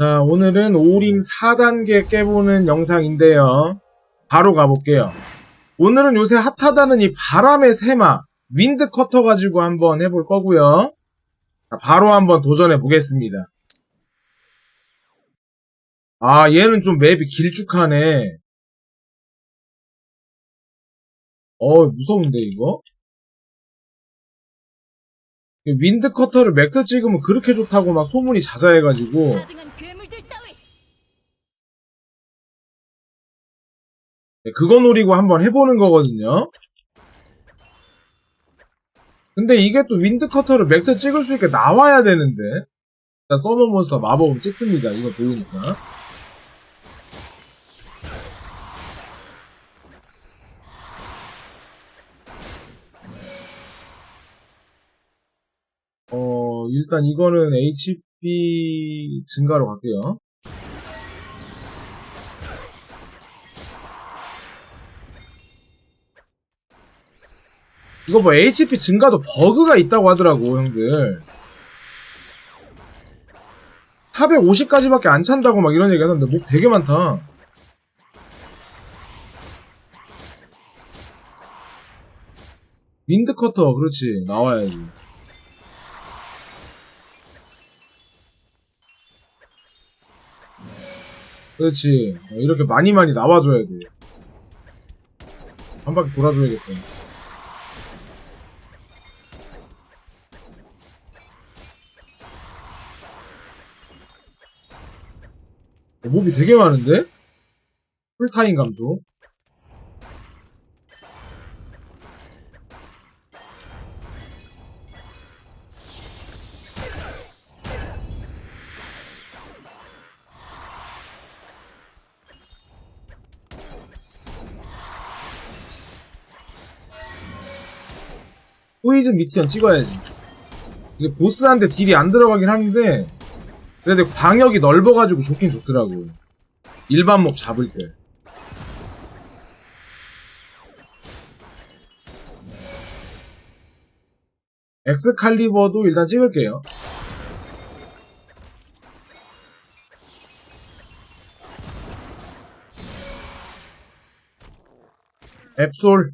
자, 오늘은 오림 4단계 깨보는 영상인데요. 바로 가볼게요. 오늘은 요새 핫하다는 이 바람의 세마, 윈드 커터 가지고 한번 해볼 거고요. 자, 바로 한번 도전해 보겠습니다. 아, 얘는 좀 맵이 길쭉하네. 어, 무서운데, 이거? 윈드 커터를 맥스 찍으면 그렇게 좋다고 막 소문이 자자해가지고. 네, 그거 노리고 한번 해보는 거거든요. 근데 이게 또 윈드 커터를 맥스 찍을 수 있게 나와야 되는데. 자, 서머 몬스터 마법은 찍습니다. 이거 좋으니까. 일단 이거는 HP 증가로 갈게요. 이거 뭐 HP 증가도 버그가 있다고 하더라고, 형들. 450까지밖에 안 찬다고 막 이런 얘기 하던데, 목 되게 많다. 윈드 커터, 그렇지. 나와야지. 그렇지. 어, 이렇게 많이 많이 나와줘야 돼. 한 바퀴 돌아줘야겠다. 어, 몹이 되게 많은데? 풀타임 감소. 포이즌 미티언 찍어야지. 이게 보스한테 딜이 안 들어가긴 하는데, 근데 광역이 넓어가지고 좋긴 좋더라고. 일반 몹 잡을 때. 엑스칼리버도 일단 찍을게요. 앱솔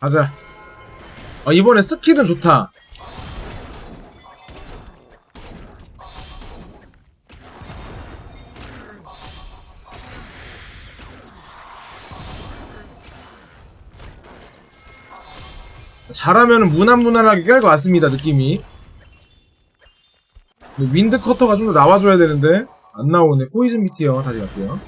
가자. 어, 이번에 스킬은 좋다. 잘하면 무난무난하게 깰것 같습니다, 느낌이. 윈드 커터가 좀 더 나와줘야 되는데, 안 나오네. 포이즌 미티어 다시 갈게요.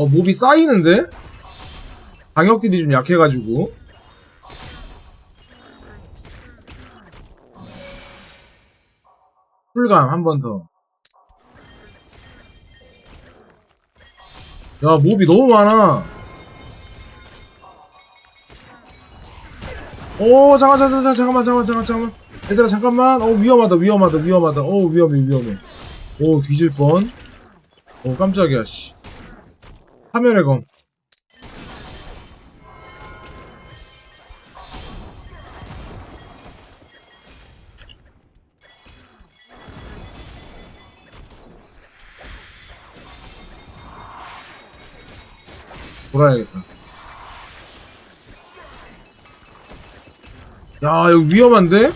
어, 몹이 쌓이는데? 방역딜이 좀 약해가지고. 풀감 한 번 더. 야, 몹이 너무 많아. 오, 잠깐, 잠깐, 잠깐, 잠깐만, 잠깐만, 잠깐, 잠깐만. 얘들아, 잠깐만. 어, 위험하다, 위험하다, 위험하다. 어, 위험해, 위험해. 오, 뒤질 뻔. 오, 깜짝이야, 씨. 화면의 검. 돌아야겠다. 야, 여기 위험한데?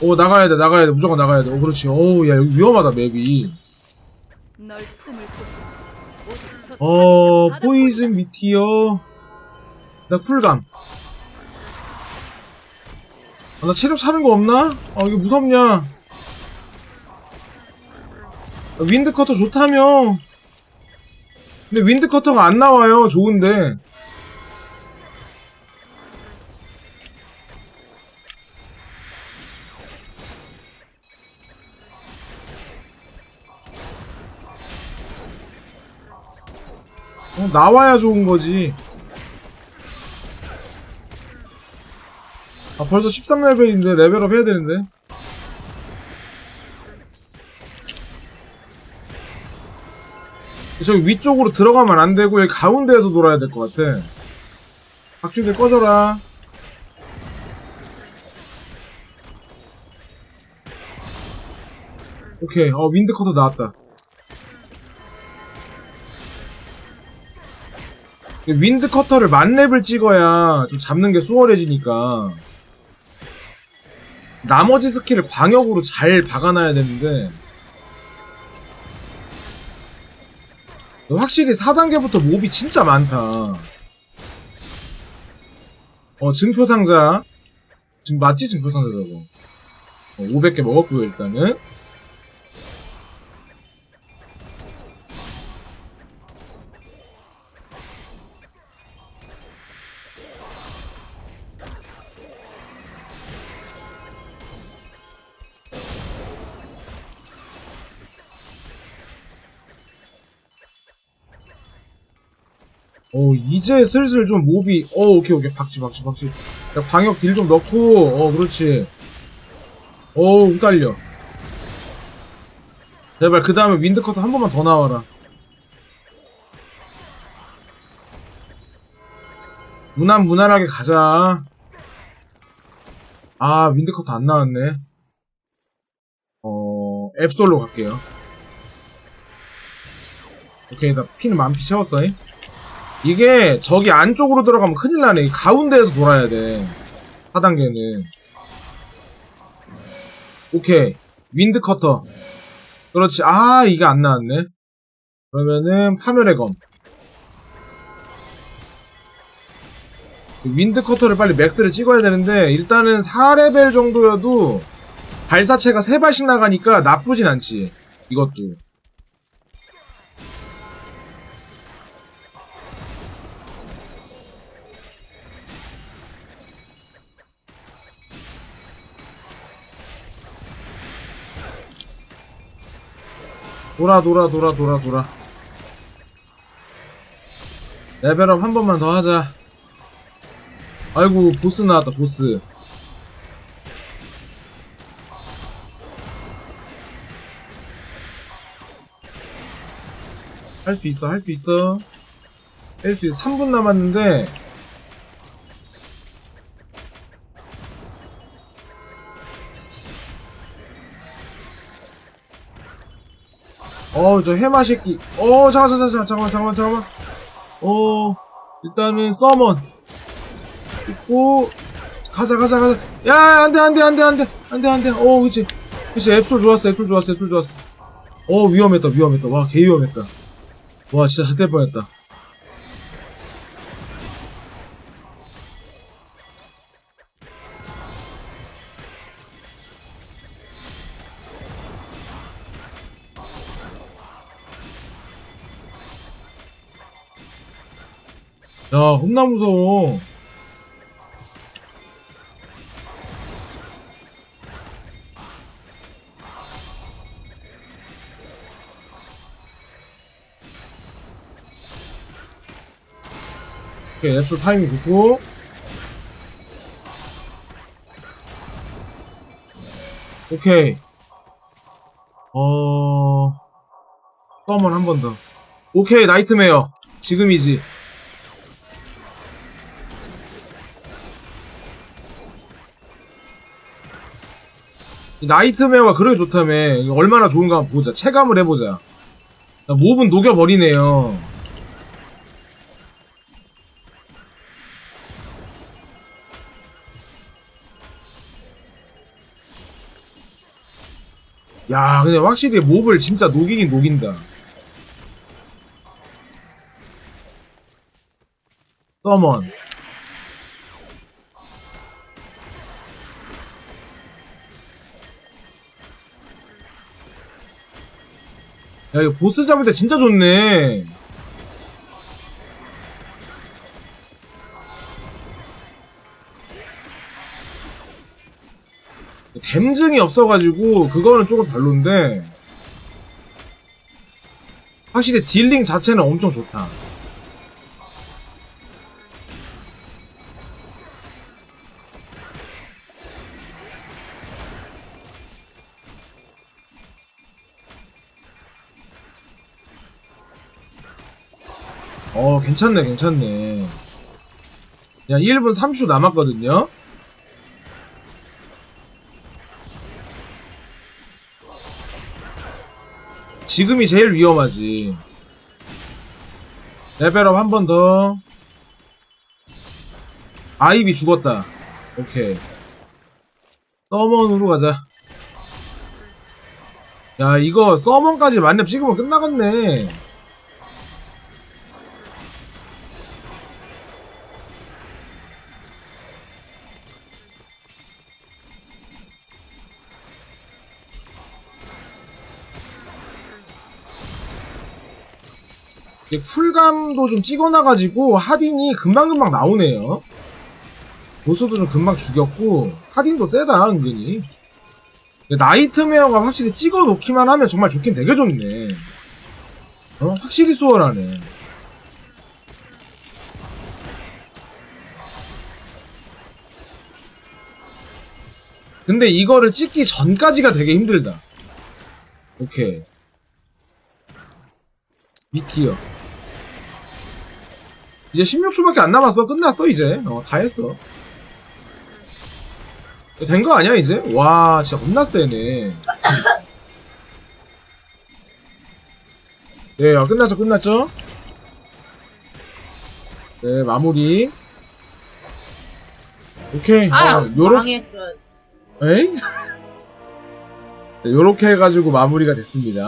오, 나가야 돼, 나가야 돼. 무조건 나가야 돼. 오, 그렇지. 오, 야, 여기 위험하다, 맵이. 널 품을 곳은 어, 포이즌 미티어. 나 쿨감. 아, 나 체력 차는 거 없나? 아, 이게 무섭냐? 아, 윈드 커터 좋다며. 근데 윈드 커터가 안 나와요. 좋은데. 나와야 좋은 거지. 아, 벌써 13레벨인데, 레벨업 해야 되는데. 저기 위쪽으로 들어가면 안 되고, 여기 가운데에서 돌아야 될 것 같아. 박준대 꺼져라. 오케이, 어, 윈드커터 나왔다. 윈드 커터를 만렙을 찍어야 좀 잡는 게 수월해지니까. 나머지 스킬을 광역으로 잘 박아놔야 되는데. 확실히 4단계부터 몹이 진짜 많다. 어, 증표상자. 지금 맞지? 증표상자라고. 어, 500개 먹었고요, 일단은. 어, 이제 슬슬 좀 몹이, 어, 오케이, 오케이. 박지, 박지, 박지. 야, 광역 딜 좀 넣고, 어, 그렇지. 어우, 헷갈려. 제발, 그 다음에 윈드커터 한 번만 더 나와라. 무난, 무난하게 가자. 아, 윈드커터 안 나왔네. 어, 앱솔로 갈게요. 오케이, 나 피는 만피 채웠어, 잉? 이게 저기 안쪽으로 들어가면 큰일 나네. 이 가운데에서 돌아야 돼. 4단계는. 오케이. 윈드 커터. 그렇지. 아, 이게 안 나왔네. 그러면은 파멸의 검. 윈드 커터를 빨리 맥스를 찍어야 되는데 일단은 4레벨 정도여도 발사체가 3발씩 나가니까 나쁘진 않지. 이것도. 돌아 돌아 돌아 돌아 돌아. 레벨업 한 번만 더 하자. 아이고 보스 나왔다 보스. 할 수 있어 할 수 있어. 할 수 있어. 3분 남았는데 어, 저 해마 새끼. 어, 잠깐, 잠깐, 잠깐, 잠깐만, 잠깐만. 어, 일단은 서먼. 있고, 가자, 가자, 가자. 야, 안 돼, 안 돼, 안 돼, 안 돼. 안 돼, 안 돼. 어, 그치. 그치, 앱솔 좋았어, 앱솔 좋았어, 앱솔 좋았어. 어, 위험했다, 위험했다. 와, 개 위험했다. 와, 진짜 잘될 뻔했다. 야, 겁나 무서워. 오케이, 앱솔 타이밍 좋고. 오케이. 어, 서먼 한번 더. 오케이, 나이트메어. 지금이지. 나이트메어가 그렇게 좋다며. 얼마나 좋은가 한번 보자. 체감을 해보자. 자, 몹은 녹여버리네요. 야, 근데 확실히 몹을 진짜 녹이긴 녹인다. 서먼. 야, 이거 보스 잡을 때 진짜 좋네. 댐증이 없어가지고, 그거는 조금 별론데, 확실히 딜링 자체는 엄청 좋다. 어, 괜찮네, 괜찮네. 야, 1분 30초 남았거든요. 지금이 제일 위험하지. 레벨업 한 번 더. 아이비 죽었다. 오케이. 서먼으로 가자. 야, 이거 서먼까지 만렙 찍으면 끝나겠네. 쿨감도 좀 찍어놔가지고 하딘이 금방금방 나오네요. 보스도 좀 금방 죽였고 하딘도 세다 은근히. 나이트메어가 확실히 찍어놓기만 하면 정말 좋긴 되게 좋네. 어? 확실히 수월하네. 근데 이거를 찍기 전까지가 되게 힘들다. 오케이. 미티어. 이제 16초밖에 안 남았어. 끝났어, 이제. 어, 다 했어. 된 거 아니야, 이제? 와, 진짜 겁나 세네. 네, 어, 끝났죠, 끝났죠? 네, 마무리. 오케이. 아, 어, 요렇게, 망했어. 에이? 네, 요렇게 해가지고 마무리가 됐습니다.